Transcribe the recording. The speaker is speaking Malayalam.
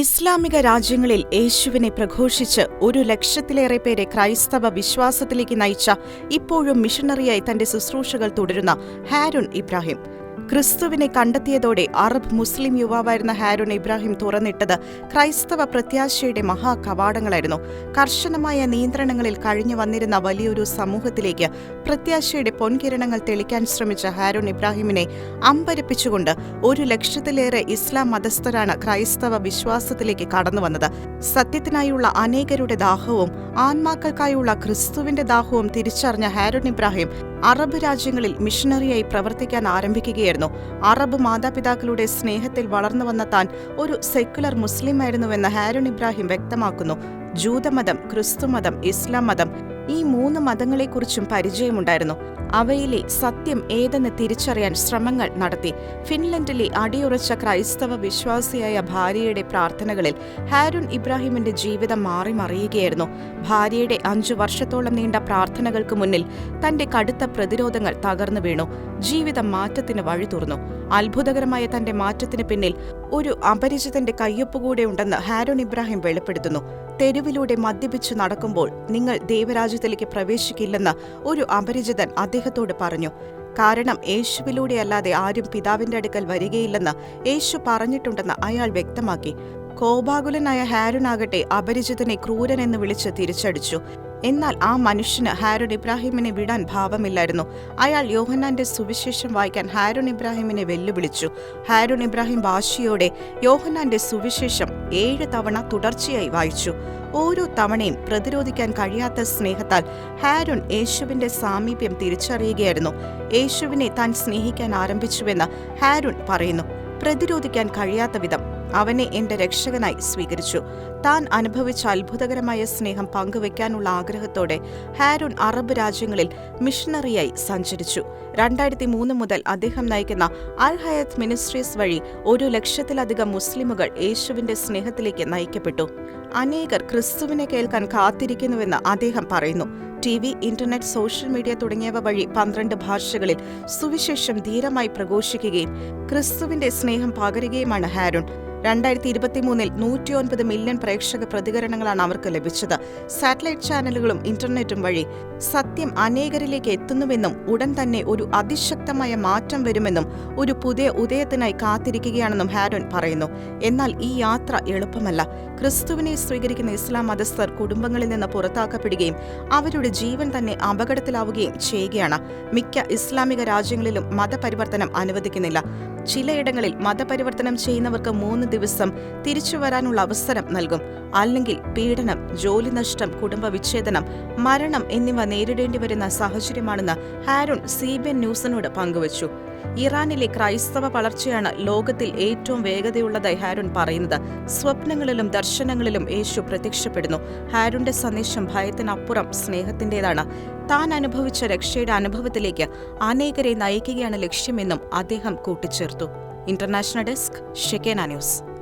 ഇസ്ലാമിക രാജ്യങ്ങളിൽ യേശുവിനെ പ്രഘോഷിച്ച് ഒരു ലക്ഷത്തിലേറെ പേരെ ക്രൈസ്തവ വിശ്വാസത്തിലേക്ക് നയിച്ച ഇപ്പോഴും മിഷണറിയായി തന്റെ ശുശ്രൂഷകൾ തുടരുന്ന ഹാരുൺ ഇബ്രാഹിം. ക്രിസ്തുവിനെ കണ്ടെത്തിയതോടെ അറബ് മുസ്ലിം യുവാവായിരുന്ന ഹാരുൺ ഇബ്രാഹിം തുറന്നിട്ടത് ക്രൈസ്തവ പ്രത്യാശയുടെ മഹാകവാടങ്ങളായിരുന്നു കർശനമായ നിയന്ത്രണങ്ങളിൽ കഴിഞ്ഞു വന്നിരുന്ന വലിയൊരു സമൂഹത്തിലേക്ക് പ്രത്യാശയുടെ പൊൻകിരണങ്ങൾ തെളിക്കാൻ ശ്രമിച്ച ഹാരുൺ ഇബ്രാഹിമിനെ അമ്പരപ്പിച്ചുകൊണ്ട് ഒരു ലക്ഷത്തിലേറെ ഇസ്ലാം മതസ്ഥരാണ് ക്രൈസ്തവ വിശ്വാസത്തിലേക്ക് കടന്നു വന്നത്. സത്യത്തിനായുള്ള അനേകരുടെ ദാഹവും ആത്മാക്കൾക്കായുള്ള ക്രിസ്തുവിന്റെ ദാഹവും തിരിച്ചറിഞ്ഞ ഹാരുൺ ഇബ്രാഹിം അറബ് രാജ്യങ്ങളിൽ മിഷണറിയായി പ്രവർത്തിക്കാൻ ആരംഭിക്കുകയായിരുന്നു. അറബ് മാതാപിതാക്കളുടെ സ്നേഹത്തിൽ വളർന്നു വന്ന താൻ ഒരു സെക്കുലർ മുസ്ലിമായിരുന്നുവെന്ന് ഹാരുൺ ഇബ്രാഹിം വ്യക്തമാക്കുന്നു. ജൂതമതം ക്രിസ്തുമതം ഇസ്ലാം മതം ഈ മൂന്ന് മതങ്ങളെക്കുറിച്ചും പരിചയമുണ്ടായിരുന്നു. അവയിലെ സത്യം ഏതെന്ന് തിരിച്ചറിയാൻ ശ്രമങ്ങൾ നടത്തി. ഫിൻലൻഡിലെ അടിയുറച്ച ക്രൈസ്തവ വിശ്വാസിയായ ഭാര്യയുടെ പ്രാർത്ഥനകളിൽ ഹാരുൺ ഇബ്രാഹിമിന്റെ ജീവിതം മാറി മറിയുകയായിരുന്നു. ഭാര്യയുടെ അഞ്ചു വർഷത്തോളം നീണ്ട പ്രാർത്ഥനകൾക്ക് മുന്നിൽ തന്റെ കടുത്ത പ്രതിരോധങ്ങൾ തകർന്നു വീണു. ജീവിതം മാറ്റത്തിന് വഴി തുറന്നു അത്ഭുതകരമായ തന്റെ മാറ്റത്തിന് പിന്നിൽ ഒരു അപരിചിതന്റെ കയ്യൊപ്പ് കൂടെ ഉണ്ടെന്ന് ഹാരോൺ ഇബ്രാഹിം വെളിപ്പെടുത്തുന്നു. തെരുവിലൂടെ മദ്യപിച്ചു നടക്കുമ്പോൾ നിങ്ങൾ ദൈവരാജ്യത്തിലേക്ക് പ്രവേശിക്കില്ലെന്ന് ഒരു അപരിചിതൻ അദ്ദേഹത്തോട് പറഞ്ഞു. കാരണം യേശുവിലൂടെയല്ലാതെ ആരും പിതാവിന്റെ അടുക്കൽ വരികയില്ലെന്ന് യേശു പറഞ്ഞിട്ടുണ്ടെന്ന് അയാൾ വ്യക്തമാക്കി. കോപാകുലനായ ഹാരുനാകട്ടെ അപരിചിതനെ ക്രൂരനെന്ന് വിളിച്ച് തിരിച്ചടിച്ചു. എന്നാൽ ആ മനുഷ്യന് ഹാരുൺ ഇബ്രാഹിമിനെ വിടാൻ ഭാവമില്ലായിരുന്നു. അയാൾ യോഹന്നാന്റെ സുവിശേഷം വായിക്കാൻ ഹാരുൺ ഇബ്രാഹിമിനെ വെല്ലുവിളിച്ചു. ഹാരുൺ ഇബ്രാഹിം വാശിയോടെ യോഹന്നാന്റെ സുവിശേഷം ഏഴ് തവണ തുടർച്ചയായി വായിച്ചു. ഓരോ തവണയും പ്രതിരോധിക്കാൻ കഴിയാത്ത സ്നേഹത്താൽ ഹാരുൺ യേശുവിന്റെ സാമീപ്യം തിരിച്ചറിയുകയായിരുന്നു. യേശുവിനെ താൻ സ്നേഹിക്കാൻ ആരംഭിച്ചുവെന്ന് ഹാരുൺ പറയുന്നു. പ്രതിരോധിക്കാൻ കഴിയാത്ത വിധം അവനെ എന്റെ രക്ഷകനായി സ്വീകരിച്ചു. താൻ അനുഭവിച്ച അത്ഭുതകരമായ സ്നേഹം പങ്കുവെക്കാനുള്ള ആഗ്രഹത്തോടെ ഹാരൂൺ അറബ് രാജ്യങ്ങളിൽ മിഷണറിയായി സഞ്ചരിച്ചു. രണ്ടായിരത്തി മൂന്ന് മുതൽ അദ്ദേഹം നയിക്കുന്ന അൽ ഹയത്ത് മിനിസ്ട്രീസ് വഴി ഒരു ലക്ഷത്തിലധികം മുസ്ലിമുകൾ യേശുവിന്റെ സ്നേഹത്തിലേക്ക് നയിക്കപ്പെട്ടു. അനേകർ ക്രിസ്തുവിനെ കേൾക്കാൻ കാത്തിരിക്കുന്നുവെന്ന് അദ്ദേഹം പറയുന്നു. T V internet social media തുടങ്ങിയവ വഴി പന്ത്രണ്ട് ഭാഷകളിൽ സുവിശേഷം ധീരമായി പ്രഘോഷിക്കുകയും ക്രിസ്തുവിന്റെ സ്നേഹം പകരുകയുമാണ് ഹാരുൺ. രണ്ടായിരത്തി ഇരുപത്തി ഇരുപത്തിമൂന്നിൽ നൂറ്റിയൊൻപത് മില്യൺ പ്രേക്ഷക പ്രതികരണങ്ങളാണ് അവർക്ക് ലഭിച്ചത്. സാറ്റലൈറ്റ് ചാനലുകളും ഇന്റർനെറ്റും വഴി സത്യം അനേകരിലേക്ക് എത്തുന്നുവെന്നും ഉടൻ തന്നെ ഒരു അതിശക്തമായ മാറ്റം വരുമെന്നും ഒരു പുതിയ ഉദയത്തിനായി കാത്തിരിക്കുകയാണെന്നും ഹാരോൻ പറയുന്നു. എന്നാൽ ഈ യാത്ര എളുപ്പമല്ല. ക്രിസ്തുവിനെ സ്വീകരിക്കുന്ന ഇസ്ലാം മതസ്ഥർ കുടുംബങ്ങളിൽ നിന്ന് പുറത്താക്കപ്പെടുകയും അവരുടെ ജീവൻ തന്നെ അപകടത്തിലാവുകയും ചെയ്യുകയാണ്. മിക്ക ഇസ്ലാമിക രാജ്യങ്ങളിലും മതപരിവർത്തനം അനുവദിക്കുന്നില്ല. ചിലയിടങ്ങളിൽ മതപരിവർത്തനം ചെയ്യുന്നവർക്ക് മൂന്ന് ദിവസം തിരിച്ചു വരാനുള്ള അവസരം നൽകും. അല്ലെങ്കിൽ പീഡനം ജോലി നഷ്ടം കുടുംബ വിച്ഛേദനം മരണം എന്നിവ നേരിടേണ്ടി വരുന്ന സാഹചര്യമാണെന്ന് ഹാരോൺ സി ബി എൻ ന്യൂസിനോട് പങ്കുവച്ചു. ഇറാനിലെ ക്രൈസ്തവ വളർച്ചയാണ് ലോകത്തിൽ ഏറ്റവും വേഗതയുള്ളതായി ഹാരുൺ പറയുന്നത്. സ്വപ്നങ്ങളിലും ദർശനങ്ങളിലും യേശു പ്രത്യക്ഷപ്പെടുന്നു. ഹാരുന്റെ സന്ദേശം ഭയത്തിനപ്പുറം സ്നേഹത്തിന്റേതാണ്. താൻ അനുഭവിച്ച രക്ഷയുടെ അനുഭവത്തിലേക്ക് അനേകരെ നയിക്കുകയാണ് ലക്ഷ്യമെന്നും അദ്ദേഹം കൂട്ടിച്ചേർത്തു. International desk Shekinah news.